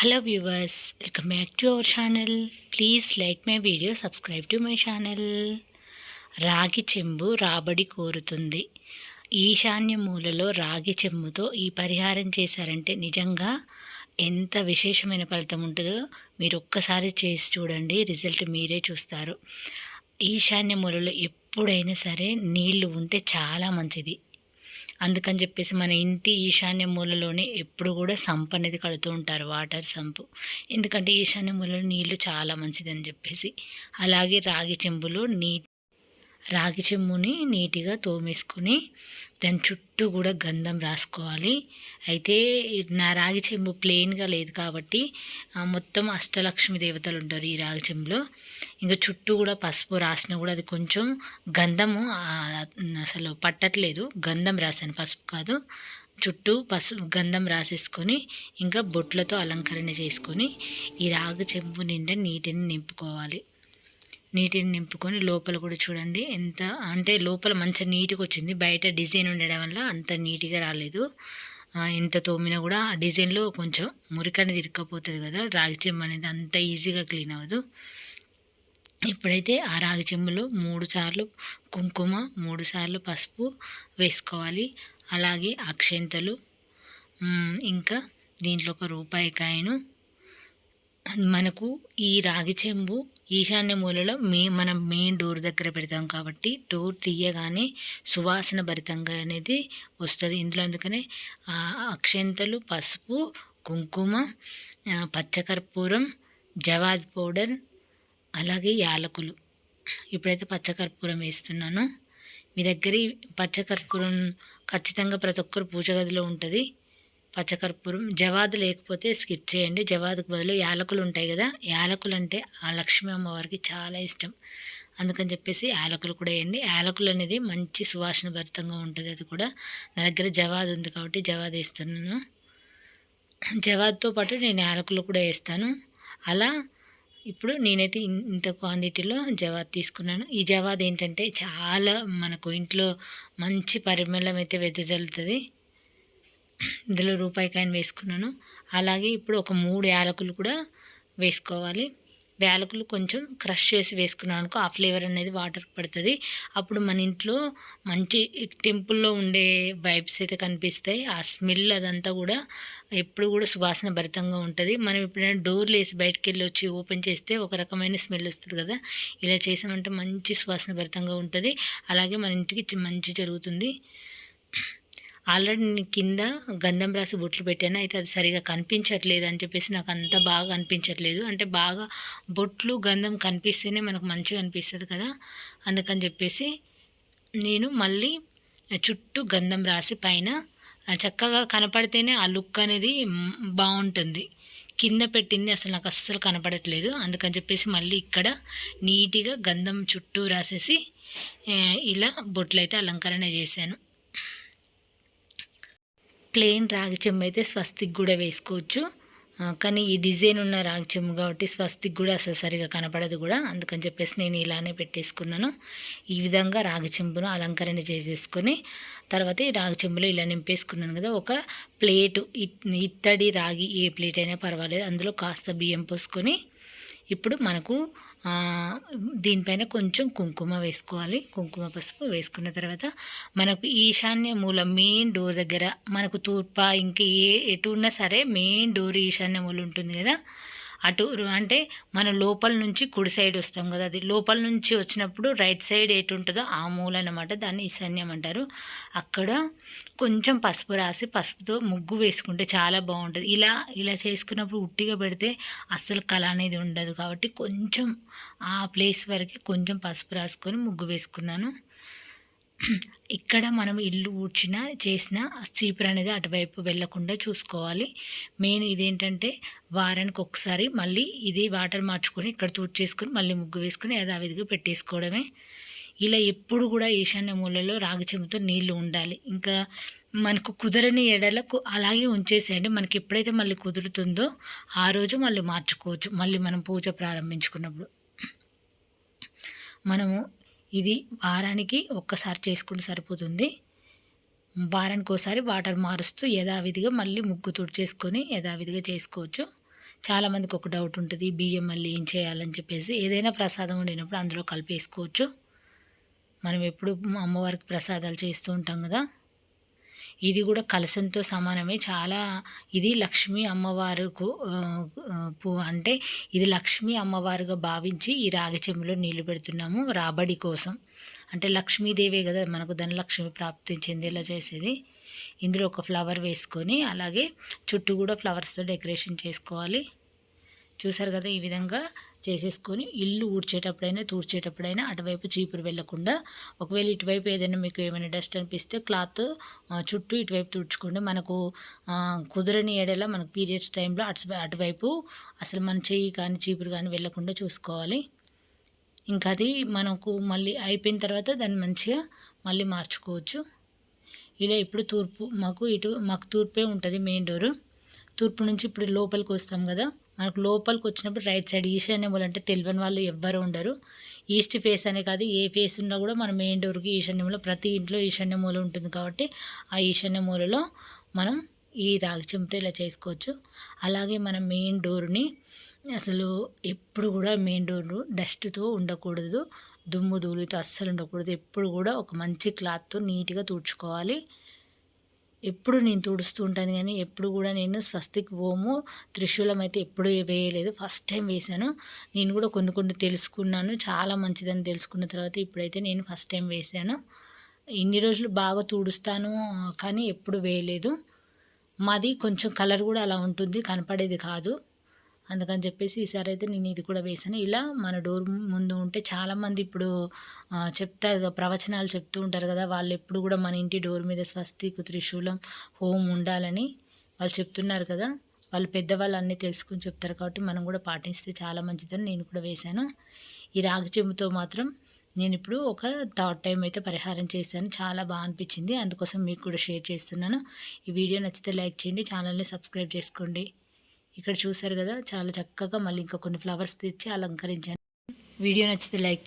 Hello viewers welcome back to our channel please like my video subscribe to my channel రాగి చెంబు రాబడి కోరుతుంది. ఈశాన్య మూలలో రాగి చెంబుతో ఈ పరిహారం చేశారంటే నిజంగా ఎంత విశేషమైన ఫలితం ఉంటుందో మీరు ఒక్కసారి చేసి చూడండి రిజల్ట్ మీరే చూస్తారు. ఈశాన్య మూలలో ఎప్పుడైనా సరే నీళ్ళు ఉంటే చాలా మంచిది. అందుకని చెప్పేసి మన ఇంటి ఈశాన్య మూలలోనే ఎప్పుడు కూడా సంప్ అనేది కడుతూ ఉంటారు వాటర్ సంపు. ఎందుకంటే ఈశాన్య మూలలో నీళ్ళు చాలా మంచిదని చెప్పేసి. అలాగే రాగి చెంబులు నీ రాగి చెమ్ముని నీట్గా తోమేసుకొని దాని చుట్టూ కూడా గంధం రాసుకోవాలి. అయితే నా రాగి చెంబు ప్లెయిన్గా లేదు కాబట్టి మొత్తం అష్టలక్ష్మి దేవతలు ఉంటారు ఈ రాగి చెంబులో. ఇంకా చుట్టూ కూడా పసుపు రాసినా కూడా అది కొంచెం గంధము అసలు పట్టట్లేదు. గంధం రాశాను పసుపు కాదు. చుట్టూ పసుపు గంధం రాసేసుకొని ఇంకా బొట్లతో అలంకరణ చేసుకొని ఈ రాగి చెంబు నిండా నీటిని నింపుకోవాలి. నీటిని నింపుకొని లోపల కూడా చూడండి ఎంత అంటే లోపల మంచి నీట్గా వచ్చింది. బయట డిజైన్ ఉండడం వల్ల అంత నీట్గా రాలేదు. ఎంత తోమినా కూడా ఆ డిజైన్లో కొంచెం మురికి అనేది ఇరుక్కపోతుంది కదా. రాగి చెంబు అనేది అంత ఈజీగా క్లీన్ అవ్వదు. ఇప్పుడైతే ఆ రాగి చెంబులో మూడు సార్లు కుంకుమ మూడు సార్లు పసుపు వేసుకోవాలి. అలాగే అక్షంతలు ఇంకా దీంట్లో ఒక రూపాయి కాయను. మనకు ఈ రాగి చెంబు ఈశాన్య మూలలో మే మనం మెయిన్ డోర్ దగ్గర పెడతాం కాబట్టి డోర్ తీయగానే సువాసన భరితంగా అనేది వస్తుంది. ఇందులో అందుకనే అక్షంతలు పసుపు కుంకుమ పచ్చకర్పూరం జవాద్ పౌడర్ అలాగే యాలకులు. ఇప్పుడైతే పచ్చకర్పూరం వేస్తున్నాను. మీ దగ్గర పచ్చకర్పూరం ఖచ్చితంగా ప్రతి ఒక్కరు పూజ గదిలో ఉంటుంది. పచ్చకర్పూరం జవాదు లేకపోతే స్కిప్ చేయండి. జవాదుకు బదులు యాలకులు ఉంటాయి కదా యాలకులు అంటే ఆ లక్ష్మీ అమ్మవారికి చాలా ఇష్టం. అందుకని చెప్పేసి యాలకులు కూడా వేయండి. యాలకులు అనేది మంచి సువాసన భరితంగా ఉంటుంది అది కూడా. నా దగ్గర జవాదు ఉంది కాబట్టి జవాదు వేస్తున్నాను. జవాద్తో పాటు నేను యాలకులు కూడా వేస్తాను. అలా ఇప్పుడు నేనైతే ఇంత క్వాంటిటీలో జవాద్ తీసుకున్నాను. ఈ జవాద్ ఏంటంటే చాలా మనకు ఇంట్లో మంచి పరిమళం అయితే వెదజల్లుతుంది. ఇందులో రూపాయి కాయను వేసుకున్నాను. అలాగే ఇప్పుడు ఒక మూడు యాలకులు కూడా వేసుకోవాలి. యాలకులు కొంచెం క్రష్ చేసి వేసుకున్నాను అనుకో ఆ ఫ్లేవర్ అనేది వాటర్ పడుతుంది. అప్పుడు మన ఇంట్లో మంచి టెంపుల్లో ఉండే వైబ్స్ అయితే కనిపిస్తాయి. ఆ స్మెల్ అదంతా కూడా ఎప్పుడు కూడా సువాసన భరితంగా ఉంటుంది. మనం ఎప్పుడైనా డోర్లు వేసి బయటకు వెళ్ళి వచ్చి ఓపెన్ చేస్తే ఒక రకమైన స్మెల్ వస్తుంది కదా. ఇలా చేసామంటే మంచి సువాసన భరితంగా ఉంటుంది. అలాగే మన ఇంటికి మంచి జరుగుతుంది. ఆల్రెడీ నేను కింద గంధం రాసి బొట్లు పెట్టాను. అయితే అది సరిగా కనిపించట్లేదు అని చెప్పేసి నాకు అంత బాగా అనిపించట్లేదు. అంటే బాగా బొట్లు గంధం కనిపిస్తేనే మనకు మంచిగా అనిపిస్తుంది కదా. అందుకని చెప్పేసి నేను మళ్ళీ చుట్టూ గంధం రాసి పైన చక్కగా కనపడితేనే ఆ లుక్ అనేది బాగుంటుంది. కింద పెట్టింది అసలు నాకు అస్సలు కనపడట్లేదు. అందుకని చెప్పేసి మళ్ళీ ఇక్కడ నీట్గా గంధం చుట్టూ రాసేసి ఇలా బొట్లు అయితే అలంకరణ చేశాను. ప్లెయిన్ రాగి చెంబు అయితే స్వస్తిక్ కూడా వేసుకోవచ్చు. కానీ ఈ డిజైన్ ఉన్న రాగి చెంబు కాబట్టి స్వస్తిక్ కూడా అసలు సరిగా కనపడదు కూడా. అందుకని చెప్పేసి నేను ఇలానే పెట్టేసుకున్నాను. ఈ విధంగా రాగి చెంబును అలంకరణ చేసేసుకొని తర్వాత ఈ రాగి చెంబులో ఇలా నింపేసుకున్నాను కదా ఒక ప్లేటు ఇత్తడి రాగి ఏ ప్లేట్ అయినా పర్వాలేదు. అందులో కాస్త బియ్యం పోసుకొని ఇప్పుడు మనకు దీనిపైన కొంచెం కుంకుమ వేసుకోవాలి. కుంకుమ పసుపు వేసుకున్న తర్వాత మనకు ఈశాన్య మూల మెయిన్ డోర్ దగ్గర మనకు తూర్ప ఇంక ఏ ఎటు ఉన్నా సరే మెయిన్ డోర్ ఈశాన్య మూల ఉంటుంది కదా. అటు అంటే మనం లోపల నుంచి కుడి సైడ్ వస్తాం కదా అది లోపల నుంచి వచ్చినప్పుడు రైట్ సైడ్ ఎటు ఉంటుందో ఆ మూల అనమాట దాన్ని ఈశాన్యం అంటారు. అక్కడ కొంచెం పసుపు రాసి పసుపుతో ముగ్గు వేసుకుంటే చాలా బాగుంటుంది. ఇలా ఇలా చేసుకున్నప్పుడు ఉట్టిగా పెడితే అస్సలు కళ అనేది ఉండదు కాబట్టి కొంచెం ఆ ప్లేస్ వరకు కొంచెం పసుపు రాసుకొని ముగ్గు వేసుకున్నాను. ఇక్కడ మనం ఇల్లు ఊడ్చిన చేసిన చీపురు అనేది అటువైపు వెళ్ళకుండా చూసుకోవాలి. మెయిన్ ఇదేంటంటే వారానికి ఒకసారి మళ్ళీ ఇది వాటర్ మార్చుకొని ఇక్కడ తూడ్చేసుకొని మళ్ళీ ముగ్గు వేసుకొని యథావిధిగా పెట్టేసుకోవడమే. ఇలా ఎప్పుడు కూడా ఈశాన్య మూలలో రాగి చెంబుతో నీళ్ళు ఉండాలి. ఇంకా మనకు కుదరని ఎడల అలాగే ఉంచేసేయండి. మనకి ఎప్పుడైతే మళ్ళీ కుదురుతుందో ఆ రోజు మళ్ళీ మార్చుకోవచ్చు. మళ్ళీ మనం పూజ ప్రారంభించుకున్నప్పుడు. మనము ఇది వారానికి ఒక్కసారి చేసుకుంటే సరిపోతుంది. వారానికి ఒకసారి వాటర్ మారుస్తూ యథావిధిగా మళ్ళీ ముగ్గు తుడిచేసుకొని యథావిధిగా చేసుకోవచ్చు. చాలామందికి ఒక డౌట్ ఉంటుంది బియ్యం మళ్ళీ ఏం చేయాలని చెప్పేసి. ఏదైనా ప్రసాదం వండినప్పుడు అందులో కలిపేసుకోవచ్చు. మనం ఎప్పుడు అమ్మవారికి ప్రసాదాలు చేస్తూ ఉంటాం కదా. ఇది కూడా కలశంతో సమానమే. చాలా ఇది లక్ష్మీ అమ్మవారుకు పూ అంటే ఇది లక్ష్మీ అమ్మవారుగా భావించి ఈ రాగి చెంబులో నీళ్ళు పెడుతున్నాము రాబడి కోసం. అంటే లక్ష్మీదేవే కదా మనకు ధనలక్ష్మి ప్రాప్తి చెందేలా చేసేది. ఇందులో ఒక ఫ్లవర్ వేసుకొని అలాగే చుట్టూ కూడా ఫ్లవర్స్తో డెకరేషన్ చేసుకోవాలి. చూసారు కదా ఈ విధంగా చేసేసుకొని ఇల్లు ఊడ్చేటప్పుడైనా తూడ్చేటప్పుడైనా అటువైపు చీపురు వెళ్ళకుండా ఒకవేళ ఇటువైపు ఏదైనా మీకు ఏమైనా డస్ట్ అనిపిస్తే క్లాత్ చుట్టూ ఇటువైపు తుడుచుకోండి. మనకు కుదరని ఏడల మనకు పీరియడ్స్ టైంలో అటు అటువైపు అసలు మన చెయ్యి కానీ చీపురు కానీ వెళ్ళకుండా చూసుకోవాలి. ఇంకా అది మనకు మళ్ళీ అయిపోయిన తర్వాత దాన్ని మంచిగా మళ్ళీ మార్చుకోవచ్చు. ఇలా ఇప్పుడు తూర్పు మాకు ఇటు మాకు తూర్పే ఉంటుంది మెయిన్ డోరు. తూర్పు నుంచి ఇప్పుడు లోపలికి వస్తాం కదా. మనకు లోపలికి వచ్చినప్పుడు రైట్ సైడ్ ఈశాన్య మూల అంటే తెలియని వాళ్ళు ఎవ్వరు ఉండరు. ఈస్ట్ ఫేస్ అనే కాదు ఏ ఫేస్ ఉన్నా కూడా మన మెయిన్ డోర్కి ఈశాన్య మూల ప్రతి ఇంట్లో ఈశాన్య మూల ఉంటుంది కాబట్టి ఆ ఈశాన్య మూలలో మనం ఈ రాగి చెంపుతో ఇలా చేసుకోవచ్చు. అలాగే మన మెయిన్ డోర్ని అసలు ఎప్పుడు కూడా మెయిన్ డోర్ డస్ట్తో ఉండకూడదు. దుమ్ము ధూళితో అస్సలు ఉండకూడదు. ఎప్పుడు కూడా ఒక మంచి క్లాత్తో నీట్గా తుడుచుకోవాలి. ఎప్పుడు నేను తుడుస్తూ ఉంటాను కానీ ఎప్పుడు కూడా నేను స్వస్తిక్ ఓము త్రిశూలం అయితే ఎప్పుడు వేయలేదు. ఫస్ట్ టైం వేశాను. నేను కూడా కొన్ని కొన్ని తెలుసుకున్నాను. చాలా మంచిదని తెలుసుకున్న తర్వాత ఇప్పుడైతే నేను ఫస్ట్ టైం వేశాను. ఇన్ని రోజులు బాగా తుడుస్తాను కానీ ఎప్పుడు వేయలేదు. మాది కొంచెం కలర్ కూడా అలా ఉంటుంది. కనపడేది కాదు. అందుకని చెప్పేసి ఈసారి అయితే నేను ఇది కూడా వేసాను ఇలా మన డోర్ ముందు ఉంటే చాలామంది ఇప్పుడు చెప్తారు కదా ప్రవచనాలు చెప్తూ ఉంటారు కదా వాళ్ళు ఎప్పుడు కూడా మన ఇంటి డోర్ మీద స్వస్తికు త్రిశూలం హోమ్ ఉండాలని వాళ్ళు చెప్తున్నారు కదా. వాళ్ళు పెద్దవాళ్ళు అన్నీ తెలుసుకుని చెప్తారు కాబట్టి మనం కూడా పాటిస్తే చాలా మంచిదని నేను కూడా వేశాను. ఈ రాగి చెంబుతో మాత్రం నేను ఇప్పుడు ఒక థర్డ్ టైం అయితే పరిహారం చేశాను. చాలా బాగా అనిపించింది. అందుకోసం మీకు కూడా షేర్ చేస్తున్నాను. ఈ వీడియో నచ్చితే లైక్ చేయండి ఛానల్ని సబ్స్క్రైబ్ చేసుకోండి. ఇక్కడ చూసారు కదా చాలా చక్కగా మళ్ళీ ఇంకా కొన్ని ఫ్లవర్స్ తెచ్చి అలంకరించాను వీడియో నచ్చితే లైక్ చేయండి.